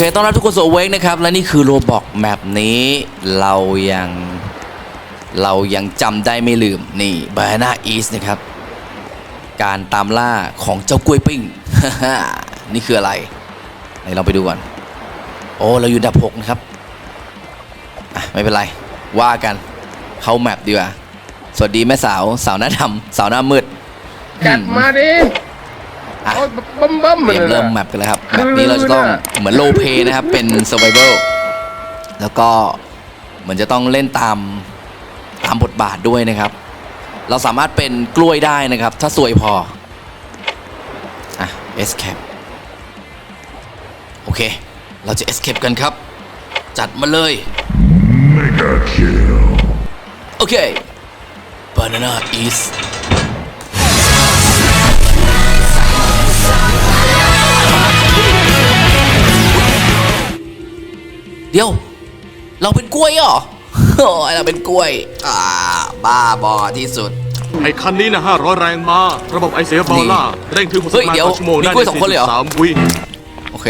เคต้อนรับทุกคนสู่เวกนะครับ และนี่คือโรบอกแมปนี้ เรายังเรายังจำได้ไม่ลืม นี่บานาอีสนะครับ การตามล่าของเจ้ากล้วยปิ้ง นี่คืออะไรไหนลองไปดูก่อน โอ้เราอยู่ดับหกนะครับไม่เป็นไร ว่ากันเข้าแมปดีกว่า สวัสดีแม่สาว สาวหน้าดำสาวหน้ามืดจัดมาดิ อะโอ้ยบัมบัมเตรียมลยนะเริ่มแมปกันเลยครับคือแมปนี้เราจะต้องน่ะเหมือนโลเพนะครับ เป็น survival แล้วก็เหมือนจะต้องเล่นตามตามบทบาทด้วยนะครับ เราสามารถเป็นกล้วยได้นะครับ ถ้าสวยพอ อะ escape โอเค เราจะ escape กันครับ จัดมาเลย Mega kill. โอเค banana is เดี๋ยว เราเป็นกล้วยเหรอโอ้ยเราเป็นกล้วย อ่า บ้าบอที่สุด ไอ้คันนี้นะ500แรงมา ระบบไอเสียบอลล่า เร่งถึงเฮ้ย60ไมเดี๋ล์ยวต่อชั่วโมงมีได้กล้วยในสองคนเลยเหรอ43วิโอเค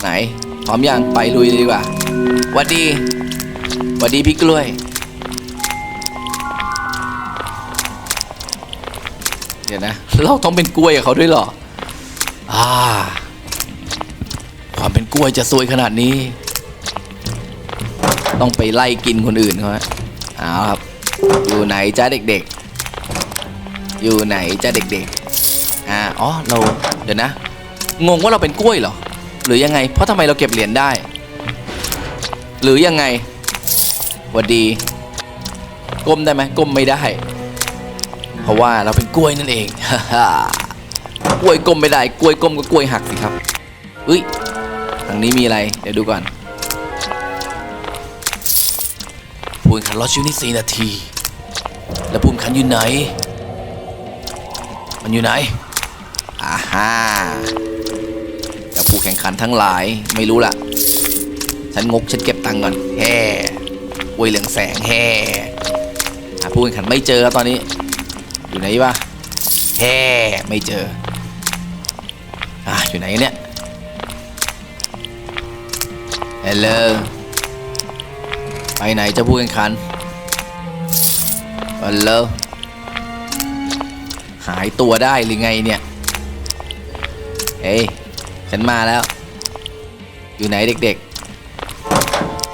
ไหน พร้อมยังไปลุยเลยดีกว่าหวัดดีหวัดดีพี่กล้วย เดี๋ยวนะ เราต้องเป็นกล้วยกับเขาด้วยเหรอ อ่าความเป็น กล้วยจะซวยขนาดนี้ ต้องไปไล่กินคนอื่นเขาฮะเอาครับ อยู่ไหนจ้าเด็กๆ อยู่ไหนจ้าเด็กๆอ่าอ๋อเราเดี๋ยวนะ งงว่าเราเป็นกล้วยเหรอ หรือยังไง เพราะทำไมเราเก็บเหรียญได้ หรือยังไงหวัดดี ก้มได้ไหมก้มไม่ได้ เพราะว่าเราเป็นกล้วยนั่นเองกล้วยก้มไม่ได้ กล้วยก้มก็กล้วยหักสิครับเฮ้ยางนี้มีอะไร เดี๋ยวดูก่อนพูนขันรอชิวนี่สี่นาที แล้วพูนขันอยู่ไหน มันอยู่ไหนอ่าฮ่าเจ้าผู้แข่งขันทั้งหลายไม่รู้ละฉันงกฉันเก็บตังค์ก่อนแฮ่อวยเหลืองแสงแฮ่หาผู้แข่งขันไม่เจอครับตอนนี้ อยู่ไหนวะแฮ่ไม่เจออะอยู่ไหนเนี่ย เฮลโลไปไหนเจ้าผู้แข่งขันฮัลโหลหายตัวได้หรือไงเนี่ย เฮ้ย ฉันมาแล้ว อยู่ไหนเด็ก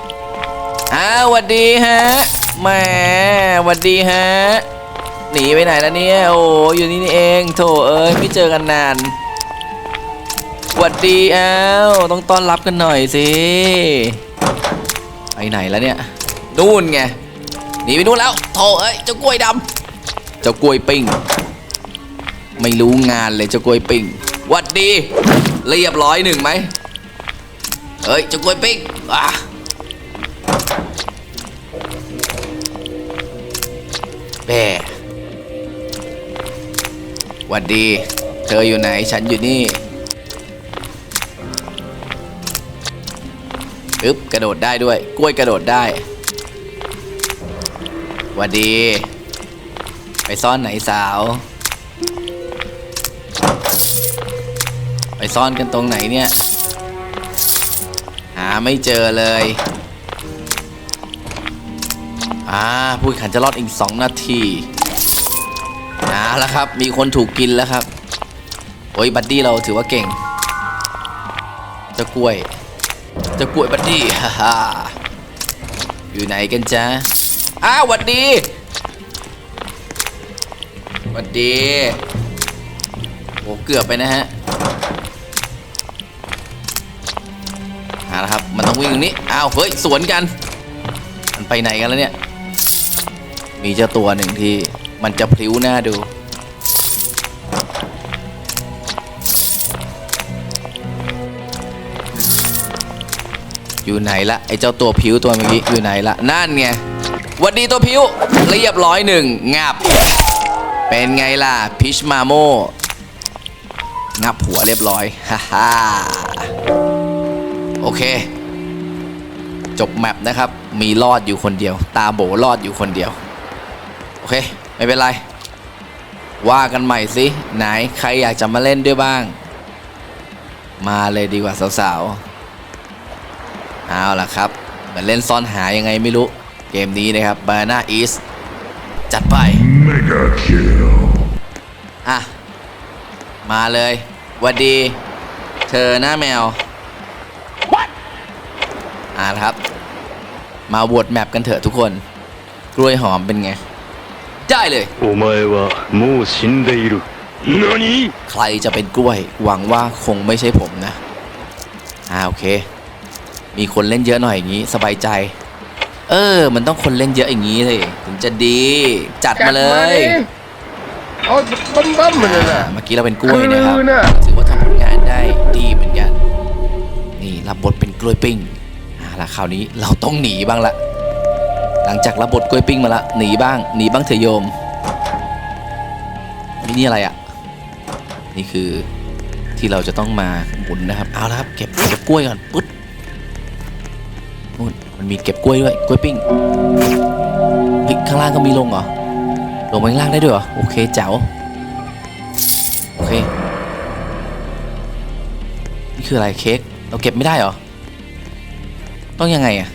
ๆ อ้าวสวัสดีฮะแหมสวัสดีฮะ หนีไปไหนแล้วเนี่ย โอ้อยู่นี่นี่เอง โถเอ้ย ไม่เจอกันนาน วัสดีอ้าต้องต้อนรับกันหน่อยสิไปไหนแล้วเนี่ยนู่นไงหนีไปนู่นแล้วโถเอ้ยเจ้ากล้วยดำเจ้ากล้วยปิ้งไม่รู้งานเลยเจ้ากล้วยปิ้งวัดดีเรียบร้อยหนึ่งไหมเฮ้ยเจ้ากล้วยปิ้งอะแม่วัดดี เธออยู่ไหนฉันอยู่นี่ กระโดดได้ด้วย กล้วยกระโดดได้หวัดดี ไปซ่อนไหนสาว ไปซ่อนกันตรงไหนเนี่ย หาไม่เจอเลย อ่าผู้แข่งขันจะรอดอีก2นาทีเอาแล้วครับ มีคนถูกกินแล้วครับ โอ้ยบัดดี้เราถือว่าเก่ง เจ้ากล้วย จ้ากล้วยบัดดี้ฮ่าฮ่าอยู่ไหนกันจ๊ะอ้าวหวัดดีหวัดดีโอ้เกือบไปนะฮะเอาละครับ มันต้องวิ่งตรงนี้อ้าวเฮ้ยสวนกัน มันไปไหนกันแล้วเนี่ย มีเจ้าตัวหนึ่งที่มันจะพลิ้วหน้าดู อยู่ไหนละไอ้เจ้าตัวผิวตัวเมื่อกี้อยู่ไหนละนั่นไงวัดดีตัวผิวเรียบร้อยหนึ่งงับ เป็นไงล่ะพิชมาโมงับหัวเรียบร้อยฮ่าฮ่าโอเค จบแมปนะครับ มีรอดอยู่คนเดียว ตาโบรอดอยู่คนเดียว โอเค ไม่เป็นไร ว่ากันใหม่สิ ไหนใครอยากจะมาเล่นด้วยบ้าง มาเลยดีกว่าสาวๆ เอาล่ะครับเหมือนเล่นซ่อนหายังไงไม่รู้ เกมนี้นะครับ Banana East จัดไป Mega kill. อ่ะ มาเลยหวัดดี เธอหน้าแมว อ่าละครับ มาโหวตแมปกันเถอะทุกคน กล้วยหอมเป็นไง ได้เลย お前はもう死んでいる何 ใครจะเป็นกล้วย หวังว่าคงไม่ใช่ผมนะ อ่าโอเค มีคนเล่นเยอะหน่อยอย่างนี้ สบายใจ เออ มันต้องคนเล่นเยอะอย่างนี้เลยถึงจะดีจัดจัมาเลยดิเอาบัมบัมมันเลยอ่านะเมื่อกี้เราเป็นกล้วยนะครับคือน่ะถือว่าทำผลงานได้ดีเหมือนกัน นี่รับบทเป็นกล้วยปิ้งอ่าละคราวนี้เราต้องหนีบ้างละ หลังจากรับบทกล้วยปิ้งมาละหนีบ้างหนีบ้างเถอะโยมนี่นี่อะไรอะ นี่คือที่เราจะต้องมาหมุนนะครับ เอาละครับเก็บเก็บกล้วยก่อนปึ๊ดนู่น มันมีเก็บกล้วยด้วยกล้วยปิ้งข้างล่างก็มีลงเหรอลงไปข้างล่างได้ด้วยเหรอโอเคเจ๋วโอเคนี่คืออะไรเค้กเราเก็บไม่ได้เหรอต้องยังไงอะ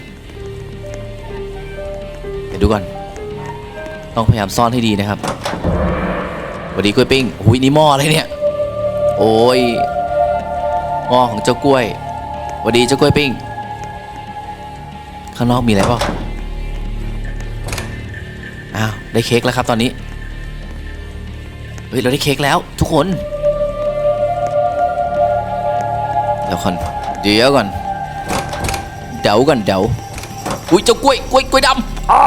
เดี๋ยวดูก่อนต้องพยายามซ่อนให้ดีนะครับสวัสดีกล้วยปิ้งอุ้ยนี่หม้ออะไรเนี่ยโอ้ยหม้อของเจ้ากล้วยสวัสดีเจ้ากล้วยปิ้ง ข้างนอกมีอะไรเปล่าอ้าวได้เค้กแล้วครับตอนนี้ เฮ้ยเราได้เค้กแล้วทุกคน เดี๋ยวก่อนเดี๋ยวก่อน เดาก่อนเดาอุ้ยเจ้ากล้วยกล้วยกล้วยดำอ้า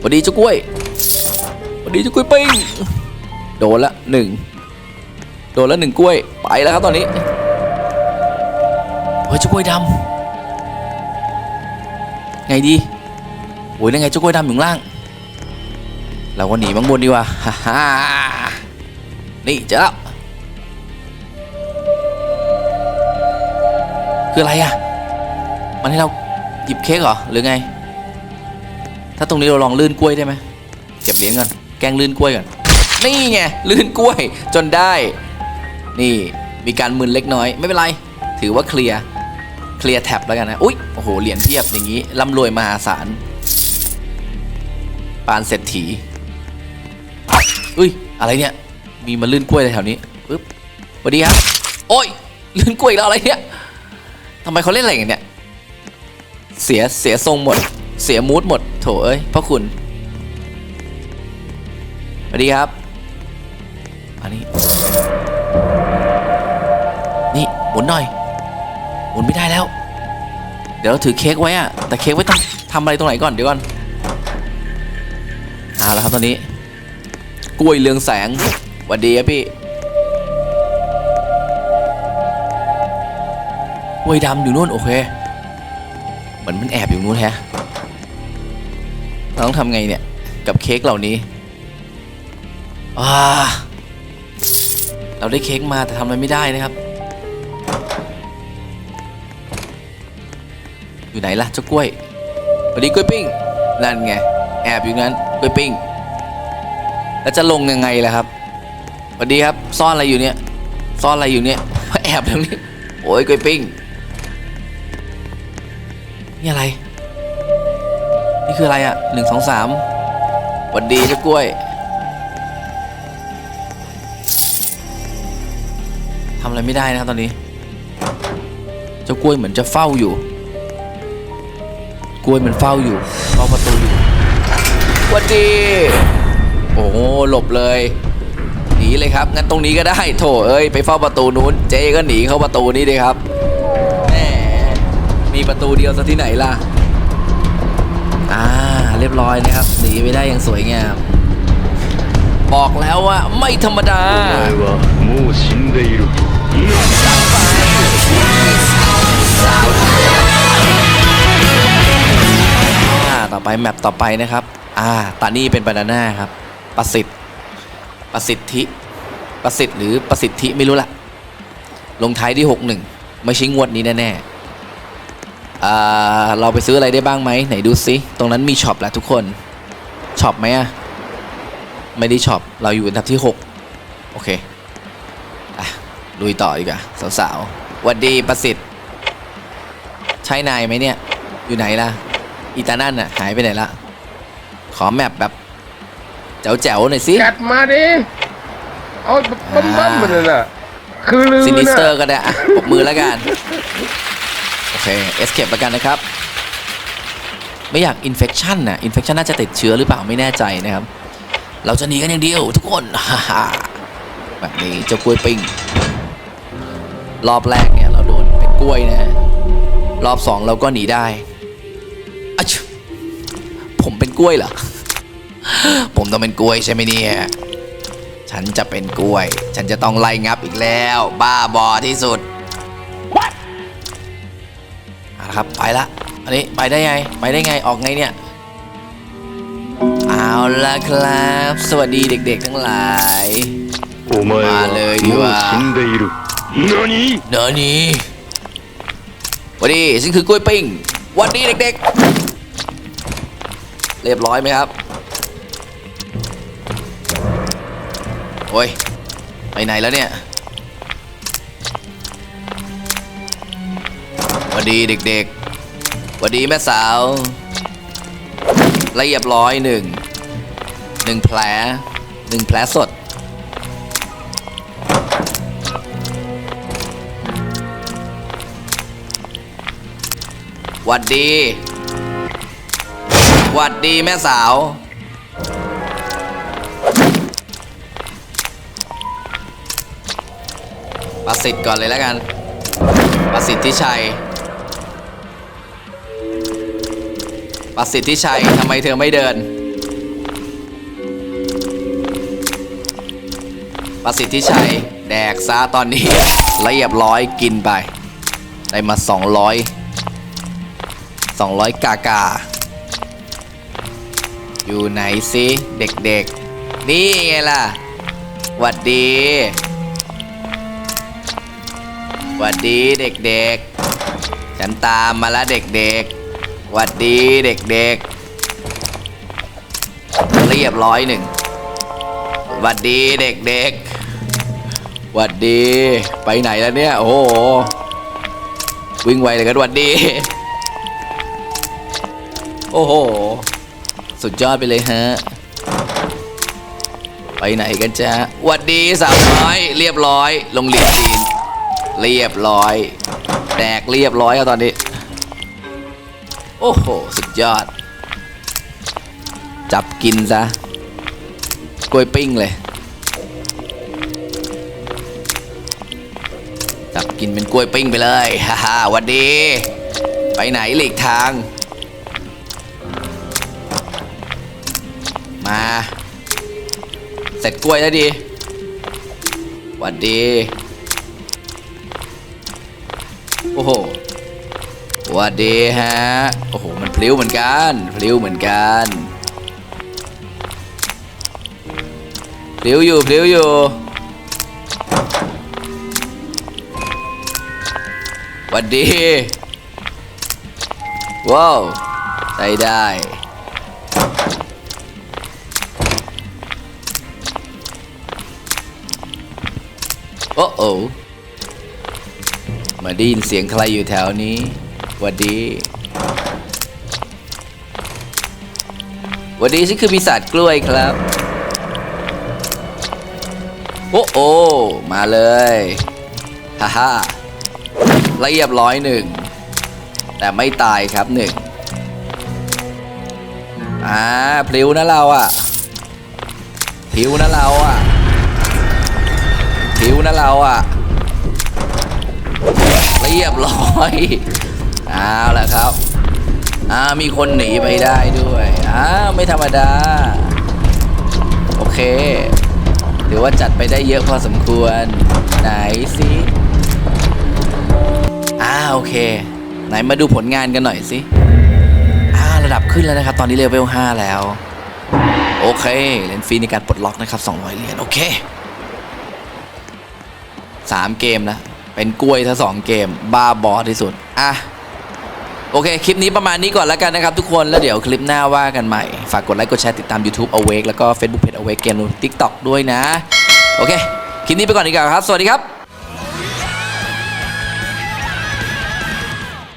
สวัสดีเจ้ากล้วยสวัสดีเจ้ากล้วยปิ้งโดนละหนึ่งโดนละหนึ่งกล้วยไปแล้วครับตอนนี้ เฮ้ยเจ้ากล้วยดำไงดีโอ้ยยังไงเจ้ากล้วยดำอยู่ข้างล่าง เราก็หนีบางบนดีกว่าฮ่าฮ่านี่เจอแล้วคืออะไรอะ มันให้เราหยิบเค้กเหรอหรือไง ถ้าตรงนี้เราลองลื่นกล้วยได้ไหมเก็บเหรียญก่อนแกงลื่นกล้วยก่อนนี่ไงลื่นกล้วยจนได้ นี่มีการมึนเล็กน้อย ไม่เป็นไร ถือว่าเคลียร์ เคลียร์แท็บแล้วกันนะ อุ๊ย โอ้โห เหรียญเพียบอย่างนี้ร่ำรวยมหาศาล ปานเศรษฐี อุ้ย อะไรเนี่ย มีมาลื่นกล้วยแถวนี้ปึ๊บสวัสดีครับ โอ้ย ลื่นกล้วยแล้วอะไรเนี่ยทำไมเขาเล่นอะไรกันเนี่ยเสีย เสียทรงหมด เสียมูดหมด โถเอ้ยพ่อคุณสวัสดีครับ อันนี้ นี่หมุนหน่อย นไม่ได้แล้ว เดี๋ยวถือเค้กไว้อะแต่เค้กไว้ต้องทำอะไรตรงไหนก่อนเดี๋ยวก่อนเอาละครับตอนนี้ กล้วยเรืองแสงหวัสดีครับพี่กล้วยดำอยู่นู่นโอเคเหมือนมันแอบอยู่นู่นแฮะเราต้องทำไงเนี่ยกับเค้กเหล่านี้อ่าเราได้เค้กมาแต่ทำอะไรไม่ได้นะครับ อยู่ไหนล่ะเจ้ากล้วยสวัสดีกล้วยปิ้งนั่นไงแอบอยู่นั้นกล้วยปิ้ง แล้วจะลงยังไงล่ะครับสวัสดีครับซ่อนอะไรอยู่เนี่ยซ่อนอะไรอยู่เนี่ยแอบตรงนี้โอ้ยกล้วยปิ้งนี่อะไร นี่คืออะไรอะหนึ่งสองสามสวัสดีเจ้ากล้วยทำอะไรไม่ได้นะครับตอนนี้ เจ้ากล้วยเหมือนจะเฝ้าอยู่ ล้วยมันเฝ้าอยู่เฝ้าประตูอยู่วันดี โอ้หลบเลยหนีเลยครับงั้นตรงนี้ก็ได้โถเอ้ยไปเฝ้าประตูนู้น เจก็หนีเข้าประตูนี้ดีครับแหมมีประตูเดียวซะที่ไหนล่ะอ่าเรียบร้อยนะครับหนีไปได้อย่างสวยงามบอกแล้วว่าไม่ธรรมดาโอ้ยว่ามูสินจับไป ต่อไปแมปต่อไปนะครับ อ่าตานี่เป็นบานาน่าครับ ประสิทธิ์ ประสิทธิ ประสิทธิ์หรือประสิทธิไม่รู้ละลงท้ายที่หกหนึ่งไม่ใช่งวดนี้แน่ๆอ่าเราไปซื้ออะไรได้บ้างไหมไหนดูซิ ตรงนั้นมีช็อปแหละทุกคน ช็อปไหมอะไม่ได้ช็อป เราอยู่อันดับที่หกโอเคไปลุยต่อดีกว่าสาวๆหวัดดีประสิทธิ์ ใช่นายไหมเนี่ย อยู่ไหนล่ะ อีตานั่นน่ะหายไปไหนละ ขอแมปแบบแจ๋วๆหน่อยสิ จัดมาดิ เอาบั้มบั้มมันน่ะ คือลืมซินิสน่ะเตอร์ก็ได้อะปรบมือแล้วกัน โอเค เอสเคปแล้วกันนะครับ ไม่อยากอินเฟ t ชันน่ะอินเฟ t ชันน่าจะติดเชื้อหรือเปล่าไม่แน่ใจนะครับ เราจะหนีกันอย่างเดียวทุกคน ฮ่าฮ่าแบบนี้เจ้ากล้วยปิ้ง รอบแรกเนี่ย เราโดนเป็นกล้วยนะ รอบสองเราก็หนีได้อะชึผมเป็น กล้วยเหรอ ผมต้องเป็นกล้วยใช่ไหมเนี่ย ฉันจะเป็นกล้วย ฉันจะต้องไล่งับอีกแล้ว บ้าบอที่สุดนะครับไปละ อันนี้ไปได้ไง ไปได้ไง ออกไงเนี่ย เอาละครับ สวัสดีเด็กๆทั้งหลายมาเลยดีว่าเนนี้วันนี้ฉันคือกล้วยปิ้งวันดีเด็กๆ รียบร้อยไหมครับ โอ้ย ไปไหนแล้วเนี่ยวันดีเด็กๆวันดีแม่สาว ละเรียบร้อยหนึ่ง หนึ่งแผล หนึ่งแผลสด หวัดดี วัดดีแม่สาว ประสิทธิ์ก่อนเลยแล้วกัน ประสิทธิชัย ประสิทธิชัยทำไมเธอไม่เดิน ประสิทธิชัย แดกซะตอนนี้เรียบร้อยกินไป ได้มา 200 200 กากา อยู่ไหนสิเด็กๆ นี่ไงล่ะหวัดดีหวัดดีเด็กๆ ฉันตามมาแล้วเด็กๆหวัดดีเด็กๆ เรียบร้อยหนึ่งหวัดดีเด็กๆหวัดดีไปไหนแล้วเนี่ย โอ้โห วิ่งไวเลยกันหวัดดี โอ้โห สุดยอดไปเลยฮะ ไปไหนกันจ๊ะหวัดดีสาวน้อยเรียบร้อยโรงเรียนจีนเรียบร้อย แตกเรียบร้อยแล้วตอนนี้ โอ้โห สุดยอด จับกินซะกล้วยปิ้งเลย จับกินเป็นกล้วยปิ้งไปเลย ฮ่าฮ่าหวัดดี ไปไหนหลีกทาง มาเสร็จกล้วยแล้วดีหวัดดี โอ้โหหวัดดีฮะ โอ้โห มันพลิ้วเหมือนกัน พลิ้วเหมือนกันพลิ้วอยู่พลิ้วอยู่หวัดดี ว้าวใช้ได้ โอ้โอมาได้ยินเสียงใครอยู่แถวนี้หวัดดีหวัดดีฉันคือปีศาจกล้วยครับ โอ้โอมาเลยฮ่าฮ่าเรียบร้อยหนึ่ง แต่ไม่ตายครับหนึ่งอ่าพลิ้วนะเราอะพลิ้วนะเราอะ ผิวนะเราอะเรียบร้อยเอาละครับอ่ามีคนหนีไปได้ด้วยอ้าไม่ธรรมดา โอเคหรือว่าจัดไปได้เยอะพอสมควร ไหนสิอ่าโอเค ไหนมาดูผลงานกันหน่อยสิอ่าระดับขึ้นแล้วนะครับ ตอนนี้เลเวล5แล้ว โอเคเหรียญฟรีในการปลดล็อกนะครับ 200 เหรียญโอเค 3 เกมนะ เป็นกล้วยทั้งสองเกม บ้าบอที่สุด อะ โอเค คลิปนี้ประมาณนี้ก่อนแล้วกันนะครับทุกคนแล้วเดี๋ยวคลิปหน้าว่ากันใหม่ ฝากกดไลค์กดแชร์ติดตาม YouTube Awake แล้วก็ Facebook Page Awake เกม TikTok ด้วยนะ โอเค คลิปนี้ไปก่อนดีกว่าครับ สวัสดีครับ